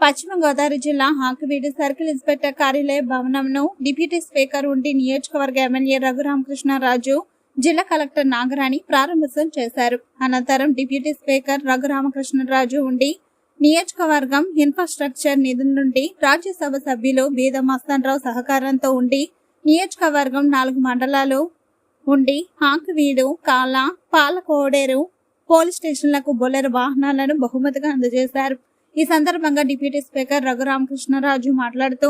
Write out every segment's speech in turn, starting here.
పశ్చిమ గోదావరి జిల్లా హాకివీడు circle inspector కార్యాలయ భవనంను డిప్యూటీ స్పీకర్ ఉండి నియోజకవర్గ ఎమ్మెల్యే రఘురామకృష్ణరాజు జిల్లా కలెక్టర్ నాగరాణి ప్రారంభోత్సవం చేశారు. అనంతరం డిప్యూటీ స్పీకర్ రఘురామకృష్ణరాజు ఉండి నియోజకవర్గం ఇన్ఫ్రాస్ట్రక్చర్ నిధుల నుండి రాజ్యసభ సభ్యులు బీద మస్తాన్రావు సహకారంతో ఉండి నియోజకవర్గం నాలుగు మండలాలు ఉండి హాకివీడు కాల పాలకోడేరు పోలీస్ స్టేషన్లకు బొలెరు వాహనాలను బహుమతిగా అందజేశారు. ఈ సందర్భంగా డిప్యూటీ స్పీకర్ రఘురామకృష్ణరాజు మాట్లాడుతూ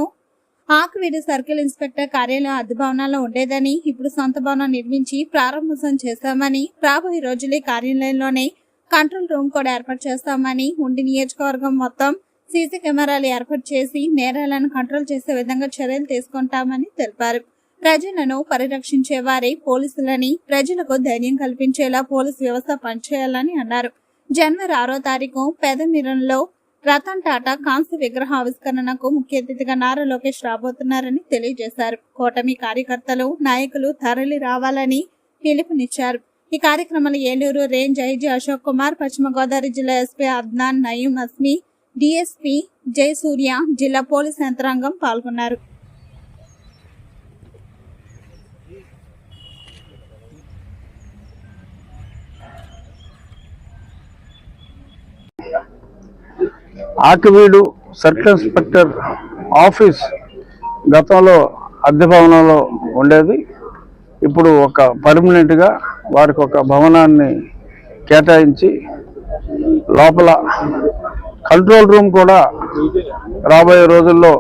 ఆకువీడు సర్కిల్ ఇన్స్పెక్టర్ కార్యాలయం అద్దె భవనాల్లో ఉండేదని ఇప్పుడు సొంత భవనం నిర్మించి ప్రారంభోత్సవం చేస్తామని రాబోయే రోజులే కార్యాలయంలోనే కంట్రోల్ రూమ్ కూడా ఏర్పాటు చేస్తామని ఉండి నియోజకవర్గం మొత్తం సీసీ కెమెరాలు ఏర్పాటు చేసి నేరాలను కంట్రోల్ చేసే విధంగా చర్యలు తీసుకుంటామని తెలిపారు. ప్రజలను పరిరక్షించే వారే పోలీసులని ప్రజలకు ధైర్యం కల్పించేలా పోలీస్ వ్యవస్థ పనిచేయాలని అన్నారు. జనవరి ఆరో తారీఖు పెదమిరంలో రతన్ టాటా కాంస్య విగ్రహ ఆవిష్కరణకు ముఖ్య అతిథిగా నారా లోకేష్ రాబోతున్నారని తెలియజేశారు. కూటమి కార్యకర్తలు నాయకులు తరలి రావాలని పిలుపునిచ్చారు. ఈ కార్యక్రమంలో ఏలూరు రేంజ్ ఐజీ అశోక్ కుమార్ పశ్చిమ గోదావరి జిల్లా ఎస్పీ అద్నాన్ నయీం అస్మి డిఎస్పీ జయసూర్య జిల్లా పోలీస్ యంత్రాంగం పాల్గొన్నారు. ఆకివీడు సర్కిల్ ఇన్స్పెక్టర్ ఆఫీస్ గతంలో అద్దె భవనంలో ఉండేది. ఇప్పుడు ఒక పర్మనెంట్గా వారికి ఒక భవనాన్ని కేటాయించి లోపల కంట్రోల్ రూమ్ కూడా రాబోయే రోజుల్లో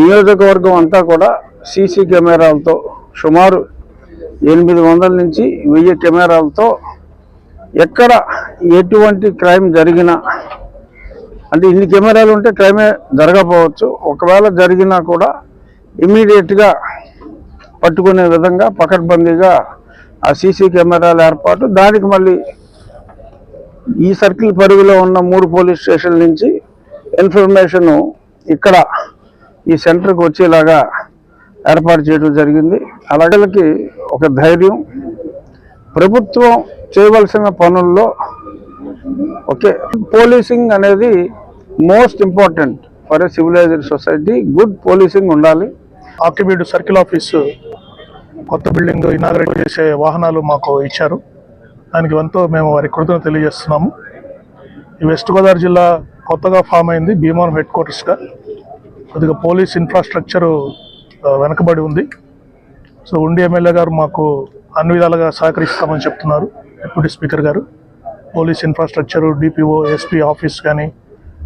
నియోజకవర్గం అంతా కూడా సీసీ కెమెరాలతో సుమారు ఎనిమిది వందల నుంచి వెయ్యి కెమెరాలతో ఎక్కడ ఎటువంటి క్రైమ్ జరిగినా అంటే ఇన్ని కెమెరాలు ఉంటే క్రైమే జరగకపోవచ్చు. ఒకవేళ జరిగినా కూడా ఇమీడియట్గా పట్టుకునే విధంగా పకడ్బందీగా ఆ సీసీ కెమెరాల ఏర్పాటు. దానికి మళ్ళీ ఈ సర్కిల్ పరిధిలో ఉన్న మూడు పోలీస్ స్టేషన్ల నుంచి ఇన్ఫర్మేషన్ ఇక్కడ ఈ సెంటర్కి వచ్చేలాగా ఏర్పాటు చేయడం జరిగింది. అలాగలకి ఒక ధైర్యం. ప్రభుత్వం చేయవలసిన పనుల్లో ఓకే పోలీసింగ్ అనేది most important for a civilized society good policing ఉండాలి. ఆకివీడు సర్కిల్ ఆఫీసు కొత్త బిల్డింగ్ ఇనాగరేట్ చేసే వాహనాలు మాకు ఇచ్చారు. దానికి ఎంతో మేము వారి కృతజ్ఞత తెలియజేస్తున్నాము. ఈ వెస్ట్ గోదావరి జిల్లా కొత్తగా ఫామ్ అయింది భీమవరం హెడ్ క్వార్టర్స్గా. కొద్దిగా పోలీస్ ఇన్ఫ్రాస్ట్రక్చరు వెనకబడి ఉంది. సో ఉండి ఎమ్మెల్యే గారు మాకు అన్ని విధాలుగా సహకరిస్తామని చెప్తున్నారు. డిప్యూటీ స్పీకర్ గారు police infrastructure DPO SP office కానీ